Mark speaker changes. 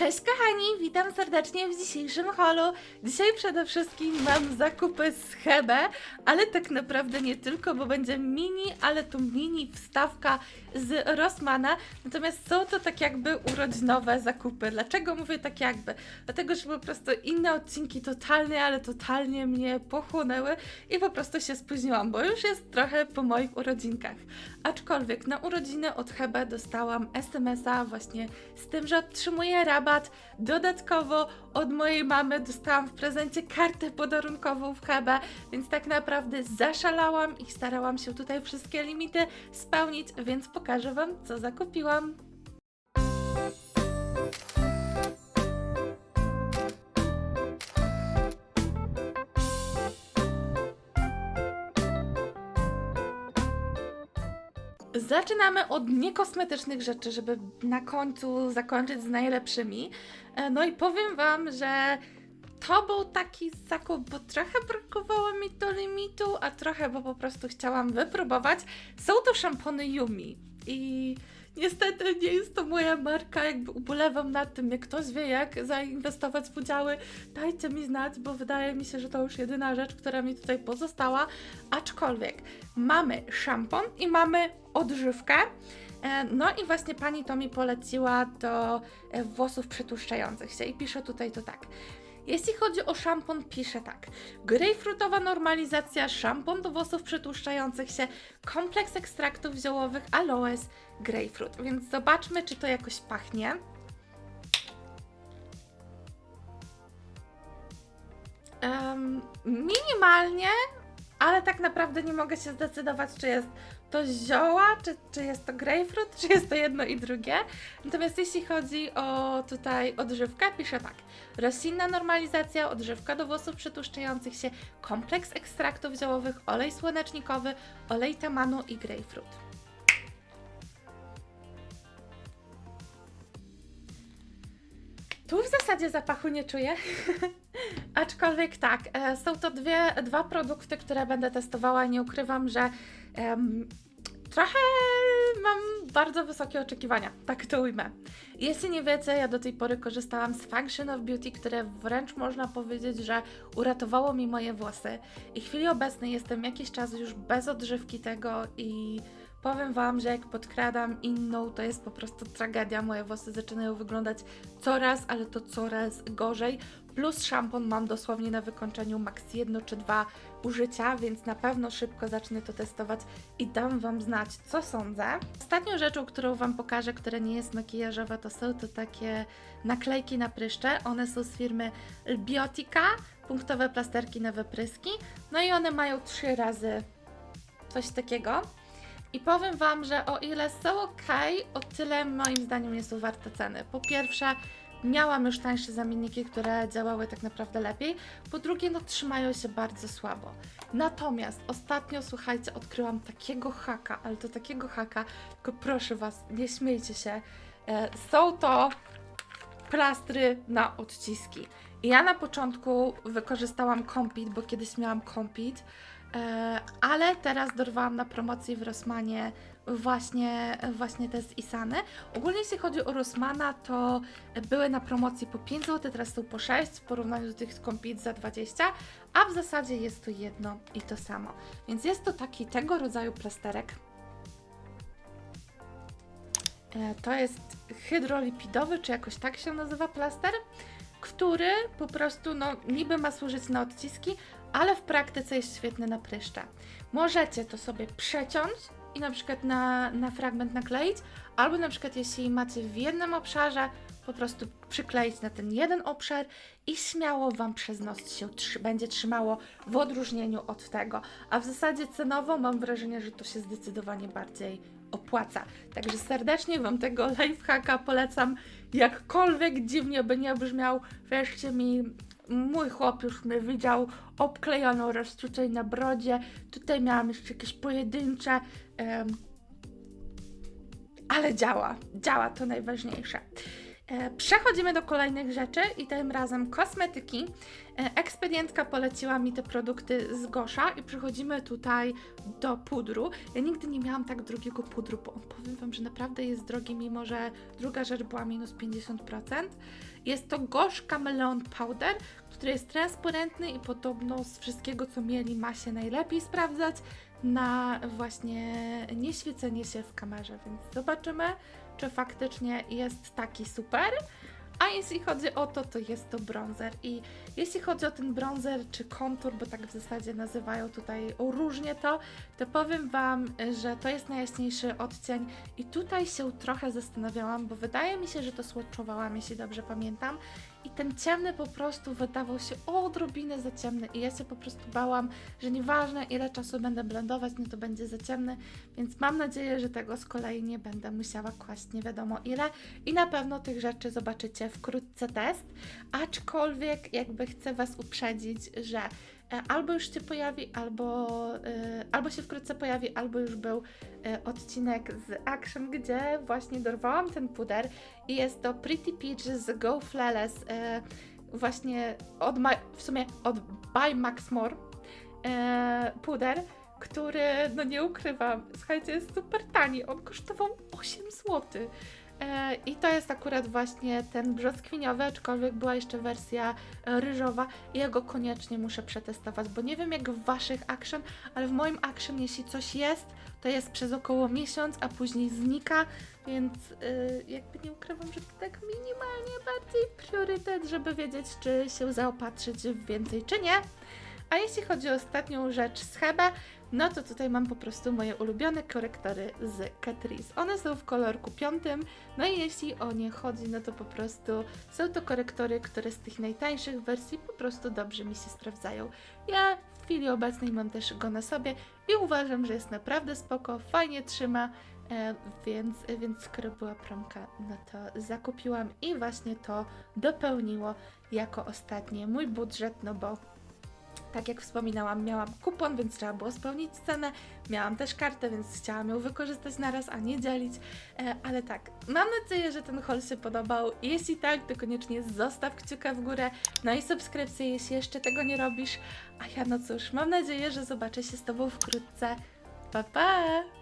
Speaker 1: Cześć kochani, witam serdecznie w dzisiejszym holu. Dzisiaj przede wszystkim mam zakupy z Hebe, ale tak naprawdę nie tylko, bo będzie mini, ale to mini wstawka z Rossmana. Natomiast są to tak jakby urodzinowe zakupy. Dlaczego mówię tak jakby? Dlatego, że po prostu inne odcinki totalnie, ale totalnie mnie pochłonęły i po prostu się spóźniłam, bo już jest trochę po moich urodzinkach. Aczkolwiek na urodziny od Hebe dostałam SMS-a właśnie z tym, że otrzymuję rabat. Dodatkowo od mojej mamy dostałam w prezencie kartę podarunkową w Hebe, więc tak naprawdę zaszalałam i starałam się tutaj wszystkie limity spełnić, więc pokażę Wam, co zakupiłam. Zaczynamy od niekosmetycznych rzeczy, żeby na końcu zakończyć z najlepszymi. E, No i powiem Wam, że to był taki zakup, bo trochę brakowało mi do limitu, a trochę, bo po prostu chciałam wypróbować. Są to szampony Yumi i niestety nie jest to moja marka, jakby ubolewam nad tym, jak ktoś wie jak zainwestować w udziały, dajcie mi znać, bo wydaje mi się, że to już jedyna rzecz, która mi tutaj pozostała. Aczkolwiek mamy szampon i mamy odżywkę. E, No i właśnie pani to mi poleciła do e, włosów przetłuszczających się i pisze tutaj to tak. Jeśli chodzi o szampon, pisze tak. Grejpfrutowa normalizacja, szampon do włosów przetłuszczających się, kompleks ekstraktów ziołowych, aloes, grejpfrut. Więc zobaczmy, czy to jakoś pachnie. Em, minimalnie, ale tak naprawdę nie mogę się zdecydować, czy jest to zioła, czy, czy jest to grejpfrut, czy jest to jedno i drugie. Natomiast jeśli chodzi o tutaj odżywkę, pisze tak. Roślinna normalizacja, odżywka do włosów przetłuszczających się, kompleks ekstraktów ziołowych, olej słonecznikowy, olej tamanu i grejpfrut. Zasadzie zapachu nie czuję. Aczkolwiek tak, e, są to dwie, dwa produkty, które będę testowała. Nie ukrywam, że em, trochę mam bardzo wysokie oczekiwania, tak to ujmę. Jeśli nie wiecie, ja do tej pory korzystałam z Function of Beauty, które wręcz można powiedzieć, że uratowało mi moje włosy. I w chwili obecnej jestem jakiś czas już bez odżywki tego i powiem Wam, że jak podkradam inną, to jest po prostu tragedia. Moje włosy zaczynają wyglądać coraz, ale to coraz gorzej. Plus szampon mam dosłownie na wykończeniu maks jedno czy dwa użycia, więc na pewno szybko zacznę to testować i dam Wam znać, co sądzę. Ostatnią rzeczą, którą Wam pokażę, która nie jest makijażowa, to są to takie naklejki na pryszcze. One są z firmy Biotika, punktowe plasterki na wypryski. No i one mają trzy razy coś takiego. I powiem Wam, że o ile są ok, o tyle moim zdaniem nie są warte ceny. Po pierwsze, miałam już tańsze zamienniki, które działały tak naprawdę lepiej. Po drugie, no trzymają się bardzo słabo. Natomiast ostatnio, słuchajcie, odkryłam takiego haka, ale to takiego haka, tylko proszę Was, nie śmiejcie się. E, są to plastry na odciski. I ja na początku wykorzystałam Compit, bo kiedyś miałam Compit, e, ale teraz dorwałam na promocji w Rossmanie właśnie, właśnie te z Isany. Ogólnie jeśli chodzi o Rossmana, to były na promocji po 5 zł, teraz są po 6 w porównaniu do tych Compit za 20, a w zasadzie jest to jedno i to samo. Więc jest to taki tego rodzaju plasterek. E, To jest hydrolipidowy, czy jakoś tak się nazywa plaster, który po prostu no, niby ma służyć na odciski, ale w praktyce jest świetny na pryszcze. Możecie to sobie przeciąć i na przykład na, na fragment nakleić, albo na przykład jeśli macie w jednym obszarze, po prostu przykleić na ten jeden obszar i śmiało Wam przez noc się trzy, będzie trzymało w odróżnieniu od tego. A w zasadzie cenowo mam wrażenie, że to się zdecydowanie bardziej opłaca. Także serdecznie Wam tego lifehacka polecam. Jakkolwiek dziwnie by nie brzmiał, wierzcie mi, mój chłop już mnie widział obklejoną raz tutaj na brodzie. Tutaj miałam jeszcze jakieś pojedyncze, em, ale działa, działa to najważniejsze. E, Przechodzimy do kolejnych rzeczy i tym razem kosmetyki. E, Ekspedientka poleciła mi te produkty z Gosza i przechodzimy tutaj do pudru. Ja nigdy nie miałam tak drogiego pudru, bo powiem Wam, że naprawdę jest drogi, mimo że druga rzecz była minus 50%. Jest to Gosh Chameleon Powder, który jest transparentny i podobno z wszystkiego, co mieli, ma się najlepiej sprawdzać na właśnie nieświecenie się w kamerze, więc zobaczymy, czy faktycznie jest taki super. A jeśli chodzi o to, to jest to bronzer. I jeśli chodzi o ten bronzer czy kontur, bo tak w zasadzie nazywają tutaj różnie to, to powiem Wam, że to jest najjaśniejszy odcień. I tutaj się trochę zastanawiałam, bo wydaje mi się, że to swatchowałam, jeśli dobrze pamiętam. I ten ciemny po prostu wydawał się odrobinę za ciemny. I ja się po prostu bałam, że nieważne ile czasu będę blendować, no to będzie za ciemny. Więc mam nadzieję, że tego z kolei nie będę musiała kłaść nie wiadomo ile. I na pewno tych rzeczy zobaczycie wkrótce test. Aczkolwiek jakby chcę Was uprzedzić, że albo już się pojawi, albo, e, albo się wkrótce pojawi, albo już był e, odcinek z Action, gdzie właśnie dorwałam ten puder i jest to Pretty Peach z Go Flawless e, właśnie od, w sumie od By Max More e, puder, który, no nie ukrywam, słuchajcie, jest super tani. On kosztował 8 zł. E, I to jest akurat właśnie ten brzoskwiniowy, aczkolwiek była jeszcze wersja e, ryżowa i ja go koniecznie muszę przetestować, bo nie wiem jak w waszych action, ale w moim action jeśli coś jest, to jest przez około miesiąc, a później znika, więc y, jakby nie ukrywam, że to tak minimalnie bardziej priorytet, żeby wiedzieć, czy się zaopatrzyć w więcej, czy nie. A jeśli chodzi o ostatnią rzecz z Hebe, no to tutaj mam po prostu moje ulubione korektory z Catrice. One są w kolorku piątym, no i jeśli o nie chodzi, no to po prostu są to korektory, które z tych najtańszych wersji po prostu dobrze mi się sprawdzają. Ja w chwili obecnej mam też go na sobie i uważam, że jest naprawdę spoko, fajnie trzyma, e, więc, więc skoro była promka, no to zakupiłam i właśnie to dopełniło jako ostatnie mój budżet, no bo tak jak wspominałam, miałam kupon, więc trzeba było spełnić cenę. Miałam też kartę, więc chciałam ją wykorzystać naraz, a nie dzielić. E, ale tak, mam nadzieję, że ten haul się podobał. Jeśli tak, to koniecznie zostaw kciuka w górę. No i subskrypcję, jeśli jeszcze tego nie robisz. A ja no cóż, mam nadzieję, że zobaczę się z Tobą wkrótce. Pa, pa!